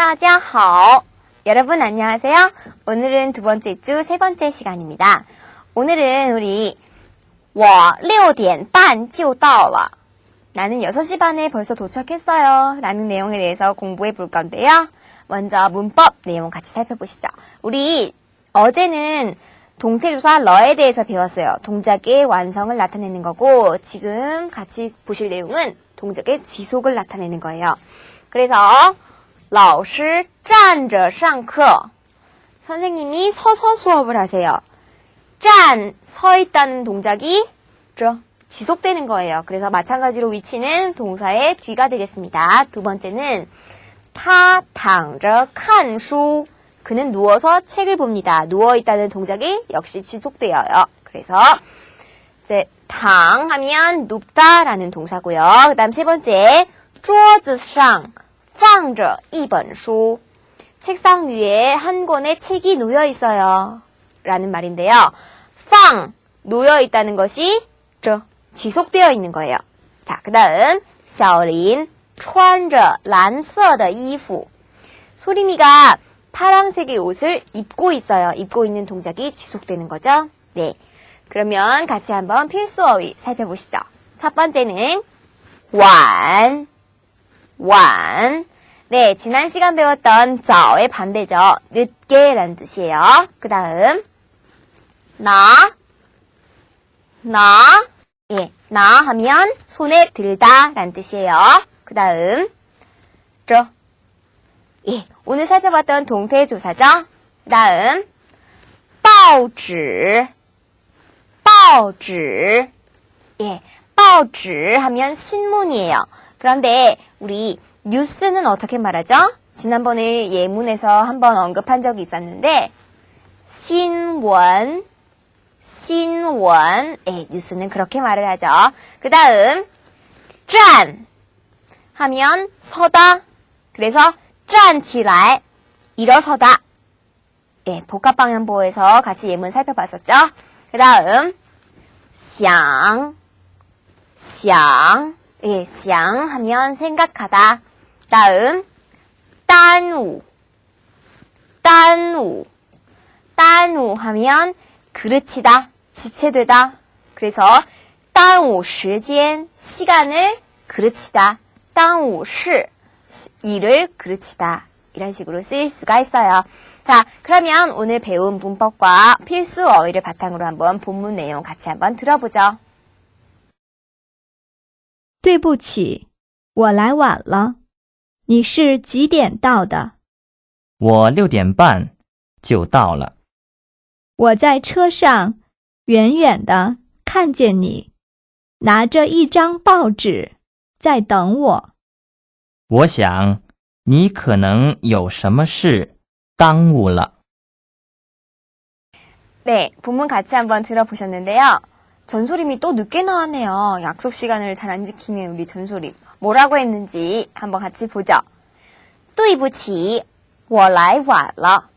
大家好. 여러분 안녕하세요. 오늘은 두 번째 주 세 번째 시간입니다. 오늘은 우리 我6点半就到了. 나는 6시 반에 벌써 도착했어요. 라는 내용에 대해서 공부해 볼 건데요. 먼저 문법 내용 같이 살펴보시죠. 우리 어제는 동태조사 러에 대해서 배웠어요. 동작의 완성을 나타내는 거고 지금 같이 보실 내용은 동작의 지속을 나타내는 거예요. 그래서 老师站着上课 선생님이 서서 수업을 하세요. 짠, 서 있다는 동작이 저, 지속되는 거예요. 그래서 마찬가지로 위치는 동사의 뒤가 되겠습니다. 두 번째는 他躺着看书 그는 누워서 책을 봅니다. 누워 있다는 동작이 역시 지속되어요. 그래서 이제 당 하면 눕다라는 동사고요. 그다음 세 번째 桌子上 放着一本书 책상 위에 한 권의 책이 놓여 있어요. 라는 말인데요. 팡 놓여 있다는 것이 저 지속되어 있는 거예요. 자, 그다음 小林穿着蓝色的衣服 소림이가 파란색의 옷을 입고 있어요. 입고 있는 동작이 지속되는 거죠. 네. 그러면 같이 한번 필수 어휘 살펴보시죠. 첫 번째는 완, 완. 네, 지난 시간 배웠던 저의 반대죠. 늦게라는 뜻이에요. 그 다음 나, 나, 예, 나 하면 손에 들다라는 뜻이에요. 그 다음 저, 예, 오늘 살펴봤던 동태 조사죠. 그 다음 报纸, 报纸, 예, 报纸 하면 신문이에요. 그런데 우리 뉴스는 어떻게 말하죠? 지난번에 예문에서 한번 언급한 적이 있었는데 신원 신원 예, 뉴스는 그렇게 말을 하죠. 그 다음 짠 하면 서다 그래서 짠起来 일어서다 예, 복합방향보에서 같이 예문 살펴봤었죠. 그 다음 샹 샹. 예, 쌍 하면 생각하다. 다음, 딴우. 딴우. 딴우 하면 그르치다, 지체되다. 그래서, 딴우 시간, 시간을 그르치다. 딴우 시, 일을 그르치다. 이런 식으로 쓰일 수가 있어요. 자, 그러면 오늘 배운 문법과 필수 어휘를 바탕으로 한번 본문 내용 같이 한번 들어보죠. 对不起，我来晚了。你是几点到的？我六点半就到了。我在车上远远的看见你，拿着一张报纸在等我。我想你可能有什么事耽误了。 네, 본문 같이 한번 들어보셨는데요. 전소림이 또 늦게 나왔네요. 약속 시간을 잘 안 지키는 우리 전소림. 뭐라고 했는지 한번 같이 보죠. 对不起,我来晚了.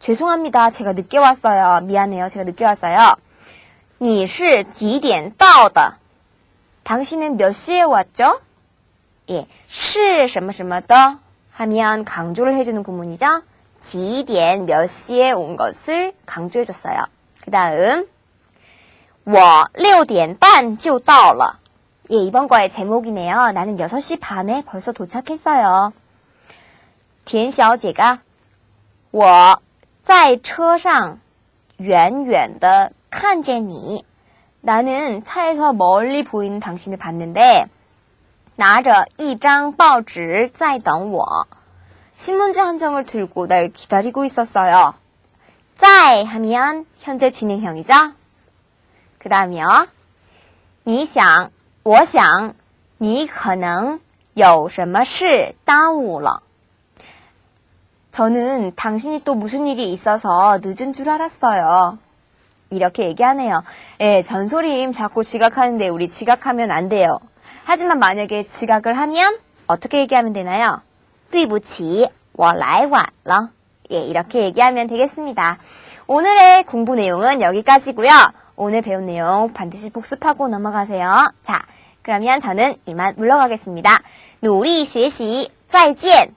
죄송합니다. 제가 늦게 왔어요. 미안해요. 제가 늦게 왔어요. 你是几点到的? 당신은 몇 시에 왔죠? 예, 是什么什么的 하면 강조를 해주는 구문이죠. 几点 몇 시에 온 것을 강조해줬어요. 그 다음 我六点半就到了. 예, 이번 거의 제목이네요. 나는 6시 반에 벌써 도착했어요. 田小姐가我在车上远远的看见你. 나는 차에서 멀리 보이는 당신을 봤는데 拿着一张报纸在等我. 신문지 한 장을 들고 날 기다리고 있었어요. 在 하면 현재 진행형이죠. 그 다음이요. 你想,我想,你可能有什么事耽误了. 저는 당신이 또 무슨 일이 있어서 늦은 줄 알았어요. 이렇게 얘기하네요. 예, 전소림 자꾸 지각하는데 우리 지각하면 안 돼요. 하지만 만약에 지각을 하면 어떻게 얘기하면 되나요? 对不起,我来晚了. 예, 이렇게 얘기하면 되겠습니다. 오늘의 공부 내용은 여기까지고요. 오늘 배운 내용 반드시 복습하고 넘어가세요. 자, 그러면 저는 이만 물러가겠습니다. 努力学习,再见!